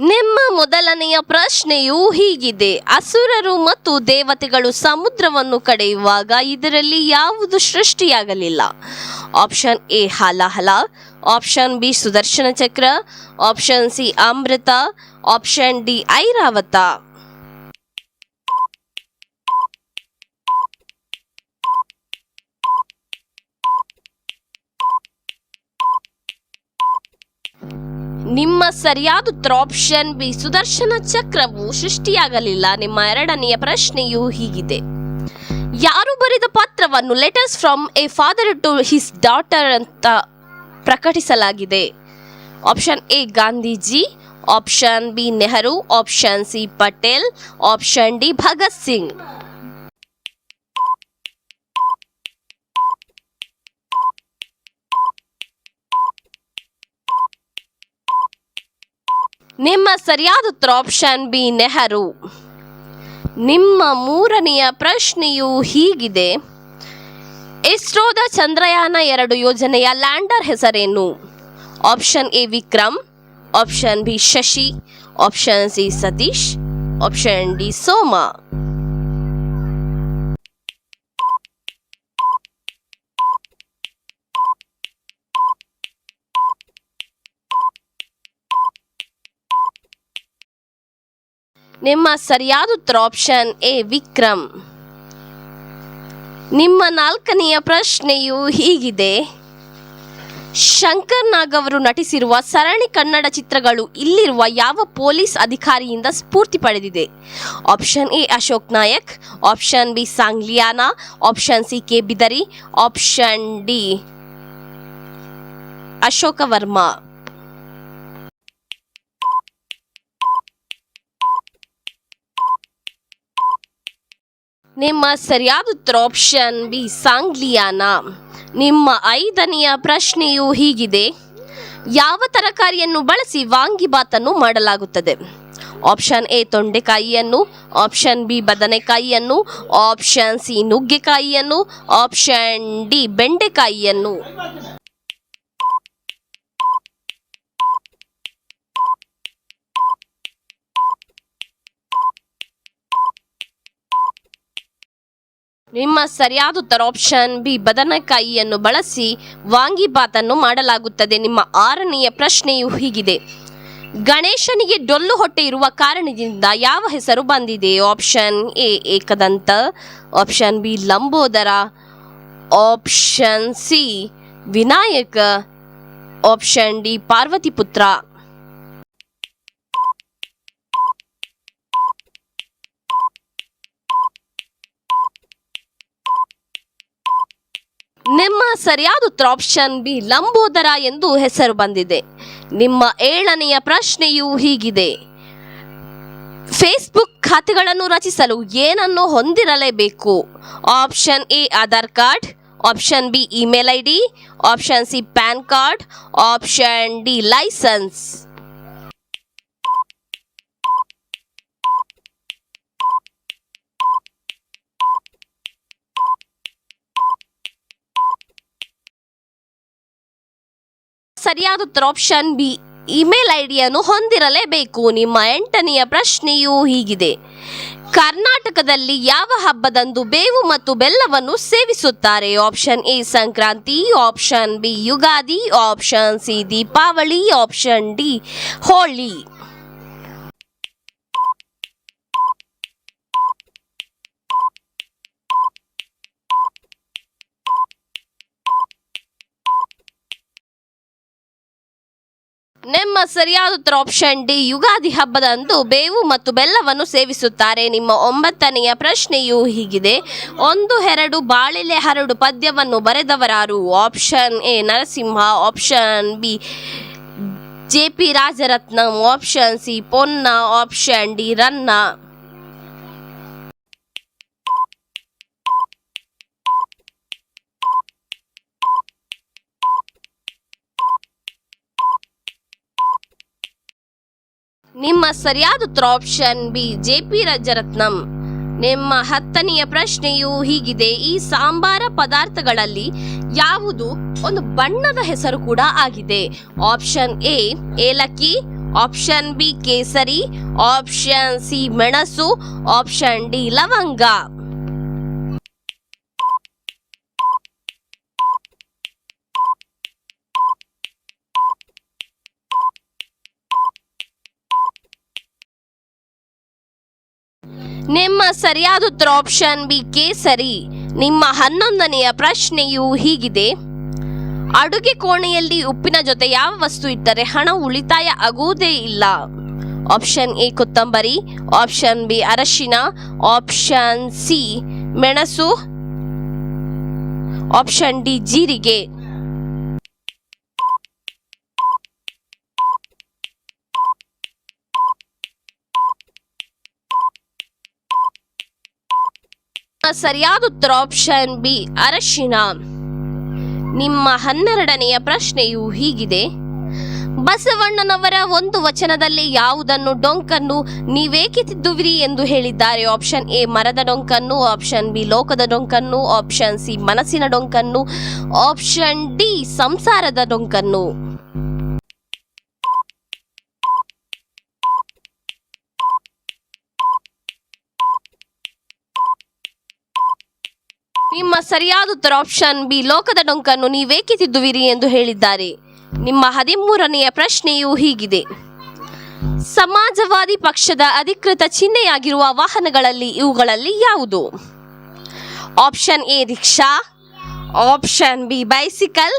ನಿಮ್ಮ ಮೊದಲನೆಯ ಪ್ರಶ್ನೆಯು ಹೀಗಿದೆ. ಅಸುರರು ಮತ್ತು ದೇವತೆಗಳು ಸಮುದ್ರವನ್ನು ಕಡೆಯುವಾಗ ಇದರಲ್ಲಿ ಯಾವುದು ಸೃಷ್ಟಿಯಾಗಲಿಲ್ಲ? Option A, Halahala. Option B, Sudarshana Chakra. Option C, Amrutha. Option D, Airavata. ನಿಮ್ಮ ಸರಿಯಾದ ಉತ್ತರ ಆಪ್ಷನ್ ಬಿ ಸುದರ್ಶನ ಚಕ್ರವು ಸೃಷ್ಟಿಯಾಗಲಿಲ್ಲ. ನಿಮ್ಮ ಎರಡನೆಯ ಪ್ರಶ್ನೆಯು ಹೀಗಿದೆ. ಯಾರು ಬರೆದ ಪತ್ರವನ್ನು letters from a father to his daughter ಅಂತ ಪ್ರಕಟಿಸಲಾಗಿದೆ? Option A Gandhiji. Option B Nehru. Option C Patel. Option D Bhagat Singh. ನಿಮ್ಮ ಸರಿಯಾದ ಉತ್ತರ ಆಪ್ಷನ್ ಬಿ ನೆಹರು. ನಿಮ್ಮ ಮೂರನೆಯ ಪ್ರಶ್ನೆಯು ಹೀಗಿದೆ. ಇಸ್ರೋದ ಚಂದ್ರಯಾನ ಎರಡು ಯೋಜನೆಯ ಲ್ಯಾಂಡರ್ ಹೆಸರೇನು? Option A Vikram. Option B Shashi. Option C Satish. Option D Soma. ನಿಮ್ಮ ಸರಿಯಾದ ಉತ್ತರ ಆಪ್ಷನ್ ಎ ವಿಕ್ರಮ್. ನಿಮ್ಮ ನಾಲ್ಕನೆಯ ಪ್ರಶ್ನೆಯು ಹೀಗಿದೆ. ಶಂಕರ್ ನಾಗ್ ಅವರು ನಟಿಸಿರುವ ಸರಣಿ ಕನ್ನಡ ಚಿತ್ರಗಳು ಇಲ್ಲಿರುವ ಯಾವ ಪೊಲೀಸ್ ಅಧಿಕಾರಿಯಿಂದ ಸ್ಫೂರ್ತಿ ಪಡೆದಿದೆ? Option A Ashok Nayak. Option B Sangliana. Option C K. Bidari. Option D Ashoka Varma. ನಿಮ್ಮ ಸರಿಯಾದ ಉತ್ತರ ಆಪ್ಷನ್ ಬಿ ಸಾಂಗ್ಲಿಯಾನ. ನಿಮ್ಮ ಐದನೆಯ ಪ್ರಶ್ನೆಯು ಹೀಗಿದೆ. ಯಾವ ತರಕಾರಿಯನ್ನು ಬಳಸಿ ವಾಂಗಿಬಾತನ್ನು ಮಾಡಲಾಗುತ್ತದೆ? ಆಪ್ಷನ್ ಎ ತೊಂಡೆಕಾಯಿಯನ್ನು. ಆಪ್ಷನ್ ಬಿ ಬದನೆಕಾಯಿಯನ್ನು. ಆಪ್ಷನ್ ಸಿ ನುಗ್ಗೆಕಾಯಿಯನ್ನು. ಆಪ್ಷನ್ ಡಿ ಬೆಂಡೆಕಾಯಿಯನ್ನು. ನಿಮ್ಮ ಸರಿಯಾದ ಉತ್ತರ ಆಪ್ಷನ್ ಬಿ ಬದನೆಕಾಯಿಯನ್ನು ಬಳಸಿ ವಾಂಗಿಬಾತನ್ನು ಮಾಡಲಾಗುತ್ತದೆ. ನಿಮ್ಮ ಆರನೆಯ ಪ್ರಶ್ನೆಯು ಹೀಗಿದೆ. ಗಣೇಶನಿಗೆ ಡೊಲ್ಲು ಹೊಟ್ಟೆ ಇರುವ ಕಾರಣದಿಂದ ಯಾವ ಹೆಸರು ಬಂದಿದೆ? Option A Ekadanta. Option B Lambodara. Option C Vinayaka. Option D Parvati Putra. ನಿಮ್ಮ ಸರಿಯಾದ ಉತ್ತರ ಆಪ್ಷನ್ ಬಿ, ಲಂಬೋದರ ಎಂದು ಹೆಸರು ಬಂದಿದೆ. ನಿಮ್ಮ ಏಳನೆಯ ಪ್ರಶ್ನೆಯು ಹೀಗಿದೆ. ಫೇಸ್ಬುಕ್ ಖಾತೆಗಳನ್ನು ರಚಿಸಲು ಏನನ್ನು ಹೊಂದಿರಲೇಬೇಕು? Option A Aadhaar card option B email I D option C PAN card option D licence ಸರಿಯಾದ ಉತ್ತರ ಆಪ್ಷನ್ ಬಿ ಇಮೇಲ್ ಐಡಿಯನ್ನು ಹೊಂದಿರಲೇಬೇಕು. ನಿಮ್ಮ ಎಂಟನೆಯ ಪ್ರಶ್ನೆಯು ಹೀಗಿದೆ. ಕರ್ನಾಟಕದಲ್ಲಿ ಯಾವ ಹಬ್ಬದಂದು ಬೇವು ಮತ್ತು ಬೆಲ್ಲವನ್ನು ಸೇವಿಸುತ್ತಾರೆ? Option A Sankranti. Option B Ugadi. Option C Deepavali. Option D Holi. ನಿಮ್ಮ ಸರಿಯಾದ ಉತ್ತರ ಆಪ್ಷನ್ ಡಿ ಯುಗಾದಿ ಹಬ್ಬದಂದು ಬೇವು ಮತ್ತು ಬೆಲ್ಲವನ್ನು ಸೇವಿಸುತ್ತಾರೆ. ನಿಮ್ಮ ಒಂಬತ್ತನೆಯ ಪ್ರಶ್ನೆಯು ಹೀಗಿದೆ. ಒಂದು, ಎರಡು, ಬಾಳೆಲೆ ಹರಡು ಪದ್ಯವನ್ನು ಬರೆದವರಾರು? Option A Narasimha. Option B J P Rajaratnam. Option C Ponna. Option D Ranna. ನಿಮ್ಮ ಸರಿಯಾದ ಉತ್ತರ option B J P Rajaratnam. ನಿಮ್ಮ ಹತ್ತನೆಯ ಪ್ರಶ್ನೆಯು ಹೀಗಿದೆ. ಈ ಸಾಂಬಾರ ಪದಾರ್ಥಗಳಲ್ಲಿ ಯಾವುದು ಒಂದು ಬಣ್ಣದ ಹೆಸರು ಕೂಡ ಆಗಿದೆ. ಆಪ್ಷನ್ ಎ ಏಲಕ್ಕಿ. ಆಪ್ಷನ್ ಬಿ ಕೇಸರಿ. ಆಪ್ಷನ್ ಸಿ ಮೆಣಸು. ಆಪ್ಷನ್ ಡಿ ಲವಂಗ. ನಿಮ್ಮ ಸರಿಯಾದ ಉತ್ತರ ಆಪ್ಷನ್ ಬಿ ಕೇಸರಿ. ನಿಮ್ಮ ಹನ್ನೊಂದನೆಯ ಪ್ರಶ್ನೆಯು ಹೀಗಿದೆ. ಅಡುಗೆ ಕೋಣೆಯಲ್ಲಿ ಉಪ್ಪಿನ ಜೊತೆ ಯಾವ ವಸ್ತು ಇಟ್ಟರೆ ಹಣ ಉಳಿತಾಯ ಆಗುವುದೇ ಇಲ್ಲ? ಆಪ್ಷನ್ ಎ ಕೊತ್ತಂಬರಿ ಆಪ್ಷನ್ ಬಿ ಅರಶಿನ ಆಪ್ಷನ್ ಸಿ ಮೆಣಸು ಆಪ್ಷನ್ ಡಿ ಜೀರಿಗೆ. ಸರಿಯಾದ ಉತ್ತರ ಆಪ್ಷನ್ ಬಿ ಅರಶಿನ. ನಿಮ್ಮ ಹನ್ನೆರಡನೆಯ ಪ್ರಶ್ನೆಯು ಹೀಗಿದೆ. ಬಸವಣ್ಣನವರ ಒಂದು ವಚನದಲ್ಲಿ ಯಾವುದನ್ನು ಡೊಂಕನ್ನು ನೀವೇಕೆ ತಿದ್ದುವಿರಿ ಎಂದು ಹೇಳಿದ್ದಾರೆ? ಆಪ್ಷನ್ ಎ ಮರದ ಡೊಂಕನ್ನು. ಆಪ್ಷನ್ ಬಿ ಲೋಕದ ಡೊಂಕನ್ನು. ಆಪ್ಷನ್ ಸಿ ಮನಸ್ಸಿನ ಡೊಂಕನ್ನು. ಆಪ್ಷನ್ ಡಿ ಸಂಸಾರದ ಡೊಂಕನ್ನು. ನಿಮ್ಮ ಸರಿಯಾದ ಉತ್ತರ ಆಪ್ಷನ್ ಬಿ ಲೋಕದ ಡೊಂಕನ್ನು ನೀವೇಕೆ ತಿದ್ದುವಿರಿ ಎಂದು ಹೇಳಿದ್ದಾರೆ. ನಿಮ್ಮ ಹದಿಮೂರನೆಯ ಪ್ರಶ್ನೆಯು ಹೀಗಿದೆ. ಸಮಾಜವಾದಿ ಪಕ್ಷದ ಅಧಿಕೃತ ಚಿಹ್ನೆಯಾಗಿರುವ ವಾಹನಗಳಲ್ಲಿ ಇವುಗಳಲ್ಲಿ ಯಾವುದು? Option A rickshaw. Option B bicycle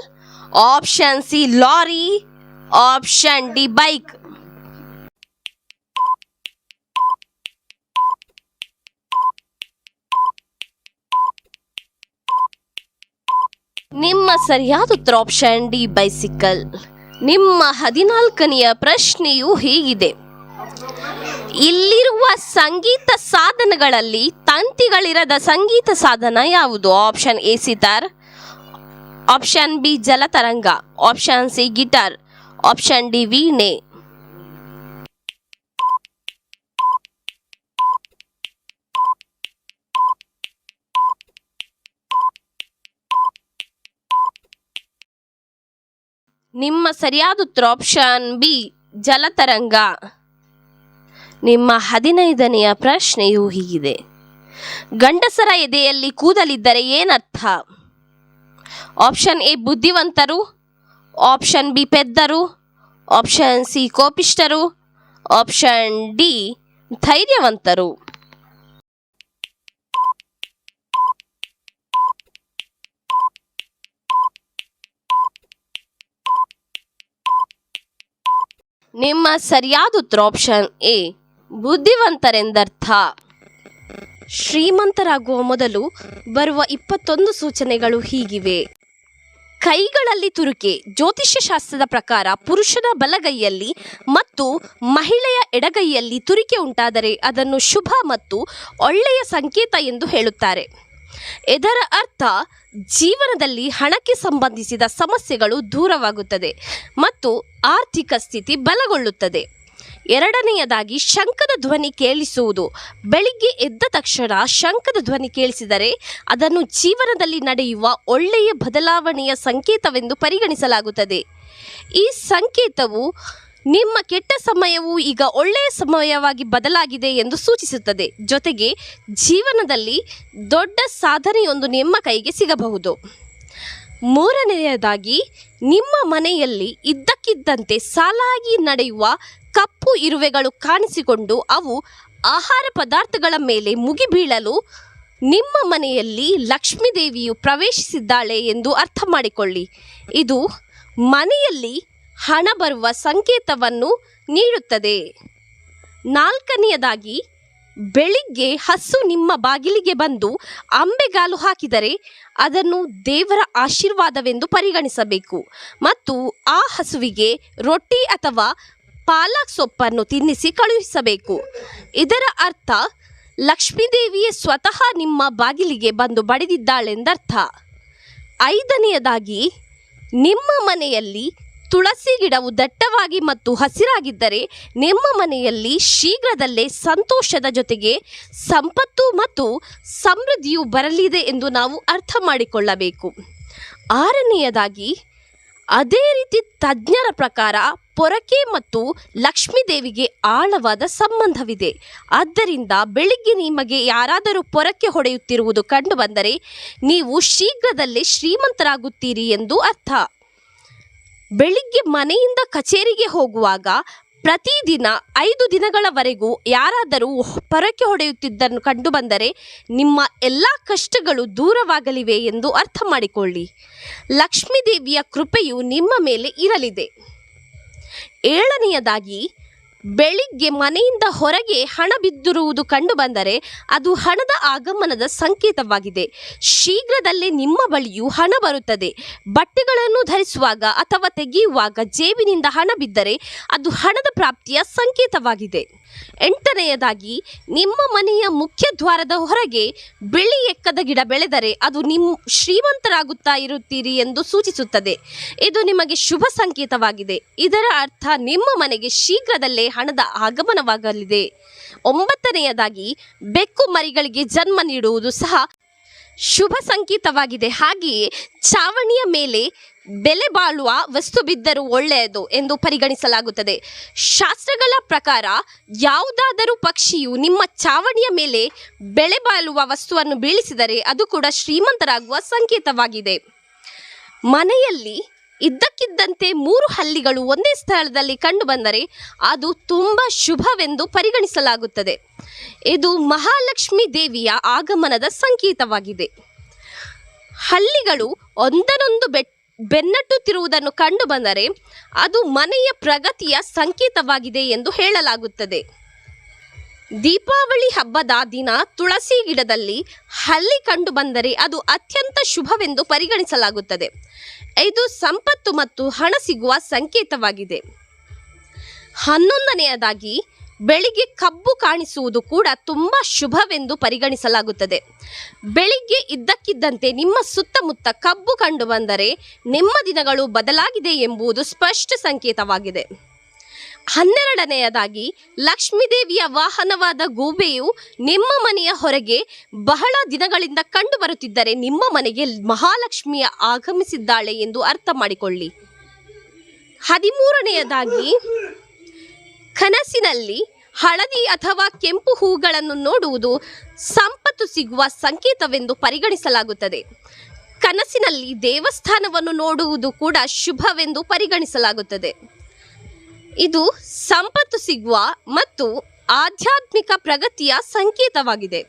option C lorry option D bike ನಿಮ್ಮ ಸರಿಯಾದ ಉತ್ತರ ಆಪ್ಷನ್ ಡಿ ಬೈಸಿಕಲ್ ನಿಮ್ಮ ಹದಿನಾಲ್ಕನೆಯ ಪ್ರಶ್ನೆಯು ಹೀಗಿದೆ. ಇಲ್ಲಿರುವ ಸಂಗೀತ ಸಾಧನಗಳಲ್ಲಿ ತಂತಿಗಳಿರದ ಸಂಗೀತ ಸಾಧನ ಯಾವುದು? Option A sitar option B jaltarang. Option C guitar option D ವೀಣೆ. ನಿಮ್ಮ ಸರಿಯಾದ ಉತ್ತರ ಆಪ್ಷನ್ ಬಿ ಜಲತರಂಗ ನಿಮ್ಮ ಹದಿನೈದನೆಯ ಪ್ರಶ್ನೆಯು ಹೀಗಿದೆ. ಗಂಡಸರ ಎದೆಯಲ್ಲಿ ಕೂದಲಿದ್ದರೆ ಏನರ್ಥ? ಆಪ್ಷನ್ ಎ ಬುದ್ಧಿವಂತರು. ಆಪ್ಷನ್ ಬಿ ಪೆದ್ದರು. ಆಪ್ಷನ್ ಸಿ ಕೋಪಿಷ್ಟರು ಆಪ್ಷನ್ ಡಿ ಧೈರ್ಯವಂತರು. ನಿಮ್ಮ ಸರಿಯಾದ ಉತ್ತರ ಆಪ್ಷನ್ ಎ ಬುದ್ಧಿವಂತರೆಂದರ್ಥ. ಶ್ರೀಮಂತರಾಗುವ ಮೊದಲು ಬರುವ ಇಪ್ಪತ್ತೊಂದು ಸೂಚನೆಗಳು ಹೀಗಿವೆ. ಕೈಗಳಲ್ಲಿ ತುರುಕೆ ಜ್ಯೋತಿಷ್ಯ ಶಾಸ್ತ್ರದ ಪ್ರಕಾರ ಪುರುಷನ ಬಲಗೈಯಲ್ಲಿ ಮತ್ತು ಮಹಿಳೆಯ ಎಡಗೈಯಲ್ಲಿ ತುರಿಕೆ ಉಂಟಾದರೆ ಅದನ್ನು ಶುಭ ಮತ್ತು ಒಳ್ಳೆಯ ಸಂಕೇತ ಎಂದು ಹೇಳುತ್ತಾರೆ. ಇದರ ಅರ್ಥ ಜೀವನದಲ್ಲಿ ಹಣಕ್ಕೆ ಸಂಬಂಧಿಸಿದ ಸಮಸ್ಯೆಗಳು ದೂರವಾಗುತ್ತದೆ ಮತ್ತು ಆರ್ಥಿಕ ಸ್ಥಿತಿ ಬಲಗೊಳ್ಳುತ್ತದೆ. ಎರಡನೆಯದಾಗಿ ಶಂಖದ ಧ್ವನಿ ಕೇಳಿಸುವುದು. ಬೆಳಿಗ್ಗೆ ಎದ್ದ ತಕ್ಷಣ ಶಂಖದ ಧ್ವನಿ ಕೇಳಿಸಿದರೆ ಅದನ್ನು ಜೀವನದಲ್ಲಿ ನಡೆಯುವ ಒಳ್ಳೆಯ ಬದಲಾವಣೆಯ ಸಂಕೇತವೆಂದು ಪರಿಗಣಿಸಲಾಗುತ್ತದೆ. ಈ ಸಂಕೇತವು ನಿಮ್ಮ ಕೆಟ್ಟ ಸಮಯವು ಈಗ ಒಳ್ಳೆಯ ಸಮಯವಾಗಿ ಬದಲಾಗಿದೆ ಎಂದು ಸೂಚಿಸುತ್ತದೆ. ಜೊತೆಗೆ ಜೀವನದಲ್ಲಿ ದೊಡ್ಡ ಸಾಧನೆಯೊಂದು ನಿಮ್ಮ ಕೈಗೆ ಸಿಗಬಹುದು. ಮೂರನೆಯದಾಗಿ, ನಿಮ್ಮ ಮನೆಯಲ್ಲಿ ಇದ್ದಕ್ಕಿದ್ದಂತೆ ಸಾಲಾಗಿ ನಡೆಯುವ ಕಪ್ಪು ಇರುವೆಗಳು ಕಾಣಿಸಿಕೊಂಡು ಅವು ಆಹಾರ ಪದಾರ್ಥಗಳ ಮೇಲೆ ಮುಗಿಬೀಳಲು ನಿಮ್ಮ ಮನೆಯಲ್ಲಿ ಲಕ್ಷ್ಮೀದೇವಿಯು ಪ್ರವೇಶಿಸಿದ್ದಾಳೆ ಎಂದು ಅರ್ಥ ಮಾಡಿಕೊಳ್ಳಿ. ಇದು ಮನೆಯಲ್ಲಿ ಹಣ ಬರುವ ಸಂಕೇತವನ್ನು ನೀಡುತ್ತದೆ. ನಾಲ್ಕನೆಯದಾಗಿ, ಬೆಳಿಗ್ಗೆ ಹಸು ನಿಮ್ಮ ಬಾಗಿಲಿಗೆ ಬಂದು ಅಂಬೆಗಾಲು ಹಾಕಿದರೆ ಅದನ್ನು ದೇವರ ಆಶೀರ್ವಾದವೆಂದು ಪರಿಗಣಿಸಬೇಕು. ಮತ್ತು ಆ ಹಸುವಿಗೆ ರೊಟ್ಟಿ ಅಥವಾ ಪಾಲಕ್ ಸೊಪ್ಪನ್ನು ತಿನ್ನಿಸಿ ಕಳುಹಿಸಬೇಕು. ಇದರ ಅರ್ಥ, ಲಕ್ಷ್ಮೀದೇವಿಯೇ ಸ್ವತಃ ನಿಮ್ಮ ಬಾಗಿಲಿಗೆ ಬಂದು ಬಡಿದಿದ್ದಾಳೆಂದರ್ಥ. ಐದನೆಯದಾಗಿ, ನಿಮ್ಮ ಮನೆಯಲ್ಲಿ ತುಳಸಿ ಗಿಡವು ದಟ್ಟವಾಗಿ ಮತ್ತು ಹಸಿರಾಗಿದ್ದರೆ ನಿಮ್ಮ ಮನೆಯಲ್ಲಿ ಶೀಘ್ರದಲ್ಲೇ ಸಂತೋಷದ ಜೊತೆಗೆ ಸಂಪತ್ತು ಮತ್ತು ಸಮೃದ್ಧಿಯು ಬರಲಿದೆ ಎಂದು ನಾವು ಅರ್ಥ ಮಾಡಿಕೊಳ್ಳಬೇಕು. ಆರನೆಯದಾಗಿ, ಅದೇ ರೀತಿ ತಜ್ಞರ ಪ್ರಕಾರ ಪೊರಕೆ ಮತ್ತು ಲಕ್ಷ್ಮೀದೇವಿಗೆ ಆಳವಾದ ಸಂಬಂಧವಿದೆ. ಆದ್ದರಿಂದ ಬೆಳಿಗ್ಗೆ ನಿಮಗೆ ಯಾರಾದರೂ ಪೊರಕೆ ಹೊಡೆಯುತ್ತಿರುವುದು ಕಂಡುಬಂದರೆ ನೀವು ಶೀಘ್ರದಲ್ಲೇ ಶ್ರೀಮಂತರಾಗುತ್ತೀರಿ ಎಂದು ಅರ್ಥ. ಬೆಳಿಗ್ಗೆ ಮನೆಯಿಂದ ಕಚೇರಿಗೆ ಹೋಗುವಾಗ ಪ್ರತಿದಿನ ಐದು ದಿನಗಳವರೆಗೂ ಯಾರಾದರೂ ಪೊರಕೆ ಹೊಡೆಯುತ್ತಿದ್ದನ್ನು ಕಂಡುಬಂದರೆ ನಿಮ್ಮ ಎಲ್ಲ ಕಷ್ಟಗಳು ದೂರವಾಗಲಿವೆ ಎಂದು ಅರ್ಥ ಮಾಡಿಕೊಳ್ಳಿ. ಲಕ್ಷ್ಮೀದೇವಿಯ ಕೃಪೆಯು ನಿಮ್ಮ ಮೇಲೆ ಇರಲಿದೆ. ಏಳನೆಯದಾಗಿ ಬೆಳಿಗ್ಗೆ ಮನೆಯಿಂದ ಹೊರಗೆ ಹಣ ಬಿದ್ದಿರುವುದು ಕಂಡುಬಂದರೆ ಅದು ಹಣದ ಆಗಮನದ ಸಂಕೇತವಾಗಿದೆ. ಶೀಘ್ರದಲ್ಲೇ ನಿಮ್ಮ ಬಳಿಯೂ ಹಣ ಬರುತ್ತದೆ. ಬಟ್ಟೆಗಳನ್ನು ಧರಿಸುವಾಗ ಅಥವಾ ತೆಗೆಯುವಾಗ ಜೇಬಿನಿಂದ ಹಣ ಬಿದ್ದರೆ ಅದು ಹಣದ ಪ್ರಾಪ್ತಿಯ ಸಂಕೇತವಾಗಿದೆ. ಎಂಟನೆಯದಾಗಿ, ನಿಮ್ಮ ಮನೆಯ ಮುಖ್ಯ ದ್ವಾರದ ಹೊರಗೆ ಬಿಳಿ ಎಕ್ಕದ ಗಿಡ ಬೆಳೆದರೆ ಅದು ನಿಮ್ಮ ಶ್ರೀಮಂತರಾಗುತ್ತಾ ಇರುತ್ತೀರಿ ಎಂದು ಸೂಚಿಸುತ್ತದೆ. ಇದು ನಿಮಗೆ ಶುಭ ಸಂಕೇತವಾಗಿದೆ. ಇದರ ಅರ್ಥ ನಿಮ್ಮ ಮನೆಗೆ ಶೀಘ್ರದಲ್ಲೇ ಹಣದ ಆಗಮನವಾಗಲಿದೆ. ಒಂಬತ್ತನೆಯದಾಗಿ, ಬೆಕ್ಕು ಮರಿಗಳಿಗೆ ಜನ್ಮ ನೀಡುವುದು ಸಹ ಶುಭ ಸಂಕೇತವಾಗಿದೆ. ಹಾಗೆಯೇ ಚಾವಣಿಯ ಮೇಲೆ ಬೆಲೆ ಬಾಳುವ ವಸ್ತು ಬಿದ್ದರೂ ಒಳ್ಳೆಯದು ಎಂದು ಪರಿಗಣಿಸಲಾಗುತ್ತದೆ. ಶಾಸ್ತ್ರಗಳ ಪ್ರಕಾರ ಯಾವುದಾದರೂ ಪಕ್ಷಿಯು ನಿಮ್ಮ ಚಾವಣಿಯ ಮೇಲೆ ಬೆಲೆ ಬಾಳುವ ವಸ್ತುವನ್ನು ಬೀಳಿಸಿದರೆ ಅದು ಕೂಡ ಶ್ರೀಮಂತರಾಗುವ ಸಂಕೇತವಾಗಿದೆ. ಮನೆಯಲ್ಲಿ ಇದ್ದಕ್ಕಿದ್ದಂತೆ ಮೂರು ಹಲ್ಲಿಗಳು ಒಂದೇ ಸ್ಥಳದಲ್ಲಿ ಕಂಡುಬಂದರೆ ಅದು ತುಂಬ ಶುಭವೆಂದು ಪರಿಗಣಿಸಲಾಗುತ್ತದೆ. ಇದು ಮಹಾಲಕ್ಷ್ಮಿ ದೇವಿಯ ಆಗಮನದ ಸಂಕೇತವಾಗಿದೆ. ಹಳ್ಳಿಗಳು ಒಂದನೊಂದು ಬೆಟ್ ಬೆನ್ನಟ್ಟುತ್ತಿರುವುದನ್ನು ಕಂಡುಬಂದರೆ ಅದು ಮನೆಯ ಪ್ರಗತಿಯ ಸಂಕೇತವಾಗಿದೆ ಎಂದು ಹೇಳಲಾಗುತ್ತದೆ. ದೀಪಾವಳಿ ಹಬ್ಬದ ದಿನ ತುಳಸಿ ಗಿಡದಲ್ಲಿ ಹಲ್ಲಿ ಕಂಡುಬಂದರೆ ಅದು ಅತ್ಯಂತ ಶುಭವೆಂದು ಪರಿಗಣಿಸಲಾಗುತ್ತದೆ. ಇದು ಸಂಪತ್ತು ಮತ್ತು ಹಣ ಸಿಗುವ ಸಂಕೇತವಾಗಿದೆ. ಹನ್ನೊಂದನೆಯದಾಗಿ ಬೆಳಿಗ್ಗೆ ಕಬ್ಬು ಕಾಣಿಸುವುದು ಕೂಡ ತುಂಬ ಶುಭವೆಂದು ಪರಿಗಣಿಸಲಾಗುತ್ತದೆ. ಬೆಳಿಗ್ಗೆ ಇದ್ದಕ್ಕಿದ್ದಂತೆ ನಿಮ್ಮ ಸುತ್ತಮುತ್ತ ಕಬ್ಬು ಕಂಡು ಬಂದರೆ ನಿಮ್ಮ ದಿನಗಳು ಬದಲಾಗಿದೆ ಎಂಬುದು ಸ್ಪಷ್ಟ ಸಂಕೇತವಾಗಿದೆ. ಹನ್ನೆರಡನೆಯದಾಗಿ, ಲಕ್ಷ್ಮೀದೇವಿಯ ವಾಹನವಾದ ಗೂಬೆಯು ನಿಮ್ಮ ಮನೆಯ ಹೊರಗೆ ಬಹಳ ದಿನಗಳಿಂದ ಕಂಡು ಬರುತ್ತಿದ್ದರೆ ನಿಮ್ಮ ಮನೆಗೆ ಮಹಾಲಕ್ಷ್ಮಿಯ ಆಗಮಿಸಿದ್ದಾಳೆ ಎಂದು ಅರ್ಥ ಮಾಡಿಕೊಳ್ಳಿ. ಹದಿಮೂರನೆಯದಾಗಿ, ಕನಸಿನಲ್ಲಿ ಹಳದಿ ಅಥವಾ ಕೆಂಪು ಹೂಗಳನ್ನು ನೋಡುವುದು ಸಂಪತ್ತು ಸಿಗುವ ಸಂಕೇತವೆಂದು ಪರಿಗಣಿಸಲಾಗುತ್ತದೆ. ಕನಸಿನಲ್ಲಿ ದೇವಸ್ಥಾನವನ್ನು ನೋಡುವುದು ಕೂಡ ಶುಭವೆಂದು ಪರಿಗಣಿಸಲಾಗುತ್ತದೆ. ಇದು ಸಂಪತ್ತು ಸಿಗುವ ಮತ್ತು ಆಧ್ಯಾತ್ಮಿಕ ಪ್ರಗತಿಯ ಸಂಕೇತವಾಗಿದೆ.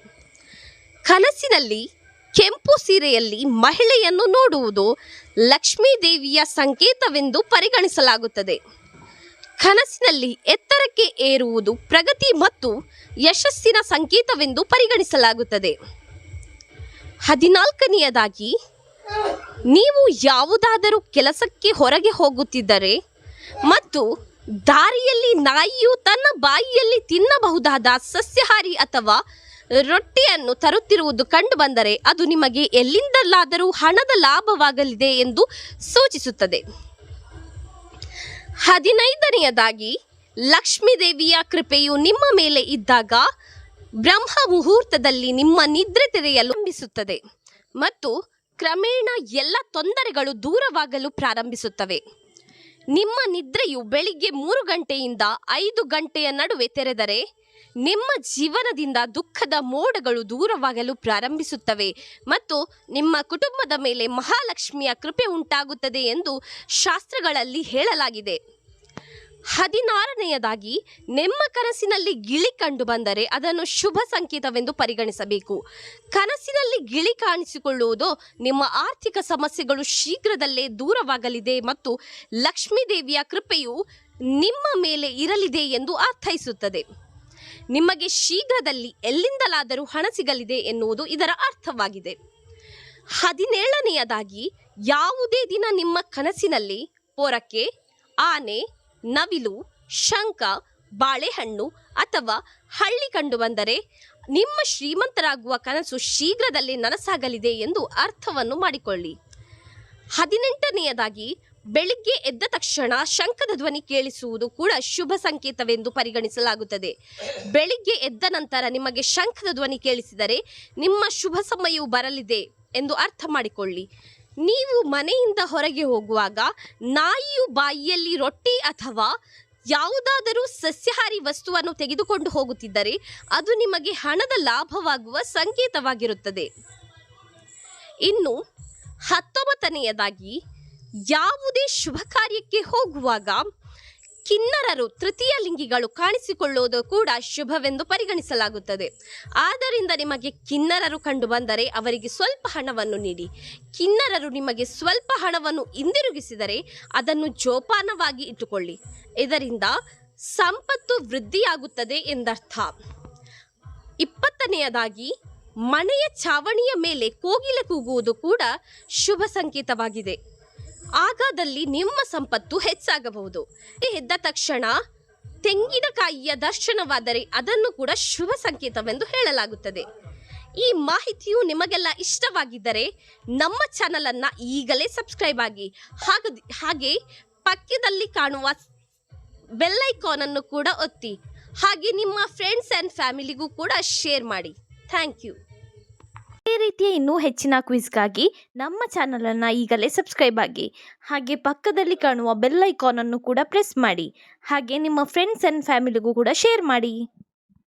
ಕನಸಿನಲ್ಲಿ ಕೆಂಪು ಸೀರೆಯಲ್ಲಿ ಮಹಿಳೆಯನ್ನು ನೋಡುವುದು ಲಕ್ಷ್ಮೀ ದೇವಿಯ ಸಂಕೇತವೆಂದು ಪರಿಗಣಿಸಲಾಗುತ್ತದೆ. ಕನಸಿನಲ್ಲಿ ಎತ್ತರಕ್ಕೆ ಏರುವುದು ಪ್ರಗತಿ ಮತ್ತು ಯಶಸ್ಸಿನ ಸಂಕೇತವೆಂದು ಪರಿಗಣಿಸಲಾಗುತ್ತದೆ. ಹದಿನಾಲ್ಕನೆಯದಾಗಿ, ನೀವು ಯಾವುದಾದರೂ ಕೆಲಸಕ್ಕೆ ಹೊರಗೆ ಹೋಗುತ್ತಿದ್ದರೆ ಮತ್ತು ದಾರಿಯಲ್ಲಿ ನಾಯಿಯು ತನ್ನ ಬಾಯಿಯಲ್ಲಿ ತಿನ್ನಬಹುದಾದ ಸಸ್ಯಾಹಾರಿ ಅಥವಾ ರೊಟ್ಟಿಯನ್ನು ತರುತ್ತಿರುವುದು ಕಂಡುಬಂದರೆ ಅದು ನಿಮಗೆ ಎಲ್ಲಿಂದಲಾದರೂ ಹಣದ ಲಾಭವಾಗಲಿದೆ ಎಂದು ಸೂಚಿಸುತ್ತದೆ. ಹದಿನೈದನೆಯದಾಗಿ ಲಕ್ಷ್ಮೀದೇವಿಯ ಕೃಪೆಯು ನಿಮ್ಮ ಮೇಲೆ ಇದ್ದಾಗ ಬ್ರಹ್ಮ ಮುಹೂರ್ತದಲ್ಲಿ ನಿಮ್ಮ ನಿದ್ರೆ ತೆರೆಯಲು ಮತ್ತು ಕ್ರಮೇಣ ಎಲ್ಲ ತೊಂದರೆಗಳು ದೂರವಾಗಲು ಪ್ರಾರಂಭಿಸುತ್ತವೆ. ನಿಮ್ಮ ನಿದ್ರೆಯು ಬೆಳಿಗ್ಗೆ ಮೂರು ಗಂಟೆಯಿಂದ ಐದು ಗಂಟೆಯ ನಡುವೆ ತೆರೆದರೆ ನಿಮ್ಮ ಜೀವನದಿಂದ ದುಃಖದ ಮೋಡಗಳು ದೂರವಾಗಲು ಪ್ರಾರಂಭಿಸುತ್ತವೆ ಮತ್ತು ನಿಮ್ಮ ಕುಟುಂಬದ ಮೇಲೆ ಮಹಾಲಕ್ಷ್ಮಿಯ ಕೃಪೆ ಉಂಟಾಗುತ್ತದೆ ಎಂದು ಶಾಸ್ತ್ರಗಳಲ್ಲಿ ಹೇಳಲಾಗಿದೆ. ಹದಿನಾರನೆಯದಾಗಿ ನಿಮ್ಮ ಕನಸಿನಲ್ಲಿ ಗಿಳಿ ಕಂಡು ಬಂದರೆ ಅದನ್ನು ಶುಭ ಸಂಕೇತವೆಂದು ಪರಿಗಣಿಸಬೇಕು. ಕನಸಿನಲ್ಲಿ ಗಿಳಿ ಕಾಣಿಸಿಕೊಳ್ಳುವುದು ನಿಮ್ಮ ಆರ್ಥಿಕ ಸಮಸ್ಯೆಗಳು ಶೀಘ್ರದಲ್ಲೇ ದೂರವಾಗಲಿದೆ ಮತ್ತು ಲಕ್ಷ್ಮೀ ದೇವಿಯ ಕೃಪೆಯು ನಿಮ್ಮ ಮೇಲೆ ಇರಲಿದೆ ಎಂದು ಅರ್ಥೈಸುತ್ತದೆ. ನಿಮಗೆ ಶೀಘ್ರದಲ್ಲಿ ಎಲ್ಲಿಂದಲಾದರೂ ಹಣ ಸಿಗಲಿದೆ ಎನ್ನುವುದು ಇದರ ಅರ್ಥವಾಗಿದೆ. ಹದಿನೇಳನೆಯದಾಗಿ ಯಾವುದೇ ದಿನ ನಿಮ್ಮ ಕನಸಿನಲ್ಲಿ ಪೊರಕೆ, ಆನೆ ನವಿಲು, ಶಂಖ, ಬಾಳೆಹಣ್ಣು ಅಥವಾ ಹಳ್ಳಿ ಕಂಡುಬಂದರೆ ನಿಮ್ಮ ಶ್ರೀಮಂತರಾಗುವ ಕನಸು ಶೀಘ್ರದಲ್ಲೇ ನನಸಾಗಲಿದೆ ಎಂದು ಅರ್ಥವನ್ನು ಮಾಡಿಕೊಳ್ಳಿ. ಹದಿನೆಂಟನೆಯದಾಗಿ, ಬೆಳಿಗ್ಗೆ ಎದ್ದ ತಕ್ಷಣ ಶಂಖದ ಧ್ವನಿ ಕೇಳಿಸುವುದು ಕೂಡ ಶುಭ ಸಂಕೇತವೆಂದು ಪರಿಗಣಿಸಲಾಗುತ್ತದೆ. ಬೆಳಿಗ್ಗೆ ಎದ್ದ ನಂತರ ನಿಮಗೆ ಶಂಖದ ಧ್ವನಿ ಕೇಳಿಸಿದರೆ ನಿಮ್ಮ ಶುಭ ಸಮಯವು ಬರಲಿದೆ ಎಂದು ಅರ್ಥ ಮಾಡಿಕೊಳ್ಳಿ. ನೀವು ಮನೆಯಿಂದ ಹೊರಗೆ ಹೋಗುವಾಗ ನಾಯಿಯು ಬಾಯಿಯಲ್ಲಿ ರೊಟ್ಟಿ ಅಥವಾ ಯಾವುದಾದರೂ ಸಸ್ಯಾಹಾರಿ ವಸ್ತುವನ್ನು ತೆಗೆದುಕೊಂಡು ಹೋಗುತ್ತಿದ್ದರೆ ಅದು ನಿಮಗೆ ಹಣದ ಲಾಭವಾಗುವ ಸಂಕೇತವಾಗಿರುತ್ತದೆ. ಇನ್ನು ಹತ್ತೊಂಬತ್ತನೆಯದಾಗಿ ಯಾವುದೇ ಶುಭ ಕಾರ್ಯಕ್ಕೆ ಹೋಗುವಾಗ ಕಿನ್ನರರು ತೃತೀಯ ಲಿಂಗಿಗಳು ಕಾಣಿಸಿಕೊಳ್ಳುವುದು ಕೂಡ ಶುಭವೆಂದು ಪರಿಗಣಿಸಲಾಗುತ್ತದೆ. ಆದ್ದರಿಂದ ನಿಮಗೆ ಕಿನ್ನರರು ಕಂಡು ಬಂದರೆ ಅವರಿಗೆ ಸ್ವಲ್ಪ ಹಣವನ್ನು ನೀಡಿ. ಕಿನ್ನರರು ನಿಮಗೆ ಸ್ವಲ್ಪ ಹಣವನ್ನು ಹಿಂದಿರುಗಿಸಿದರೆ ಅದನ್ನು ಜೋಪಾನವಾಗಿ ಇಟ್ಟುಕೊಳ್ಳಿ. ಇದರಿಂದ ಸಂಪತ್ತು ವೃದ್ಧಿಯಾಗುತ್ತದೆ ಎಂದರ್ಥ. ಇಪ್ಪತ್ತನೆಯದಾಗಿ, ಮನೆಯ ಚಾವಣಿಯ ಮೇಲೆ ಕೋಗಿಲೆ ಕೂಗುವುದು ಕೂಡ ಶುಭ ಸಂಕೇತವಾಗಿದೆ. ಆಗಾದಲ್ಲಿ ನಿಮ್ಮ ಸಂಪತ್ತು ಹೆಚ್ಚಾಗಬಹುದು. ಎದ್ದ ತಕ್ಷಣ ತೆಂಗಿನಕಾಯಿಯ ದರ್ಶನವಾದರೆ ಅದನ್ನು ಕೂಡ ಶುಭ ಸಂಕೇತವೆಂದು ಹೇಳಲಾಗುತ್ತದೆ. ಈ ಮಾಹಿತಿಯು ನಿಮಗೆಲ್ಲ ಇಷ್ಟವಾಗಿದ್ದರೆ ನಮ್ಮ ಚಾನಲನ್ನು ಈಗಲೇ ಸಬ್ಸ್ಕ್ರೈಬ್ ಆಗಿ ಹಾಗ ಹಾಗೆ ಪಕ್ಕದಲ್ಲಿ ಕಾಣುವ ಬೆಲ್ ಐಕಾನನ್ನು ಕೂಡ ಒತ್ತಿ, ಹಾಗೆ ನಿಮ್ಮ ಫ್ರೆಂಡ್ಸ್ ಆ್ಯಂಡ್ ಫ್ಯಾಮಿಲಿಗೂ ಕೂಡ ಶೇರ್ ಮಾಡಿ. ಥ್ಯಾಂಕ್ ಯು ಇದೇ ರೀತಿಯ ಇನ್ನೂ ಹೆಚ್ಚಿನ ಕ್ವಿಜ್ಗಾಗಿ ನಮ್ಮ ಚಾನಲನ್ನು ಈಗಲೇ ಸಬ್ಸ್ಕ್ರೈಬ್ ಆಗಿ, ಹಾಗೆ ಪಕ್ಕದಲ್ಲಿ ಕಾಣುವ ಬೆಲ್ ಐಕಾನನ್ನು ಕೂಡ ಪ್ರೆಸ್ ಮಾಡಿ, ಹಾಗೆ ನಿಮ್ಮ ಫ್ರೆಂಡ್ಸ್ ಆ್ಯಂಡ್ ಫ್ಯಾಮಿಲಿಗೂ ಕೂಡ ಶೇರ್ ಮಾಡಿ.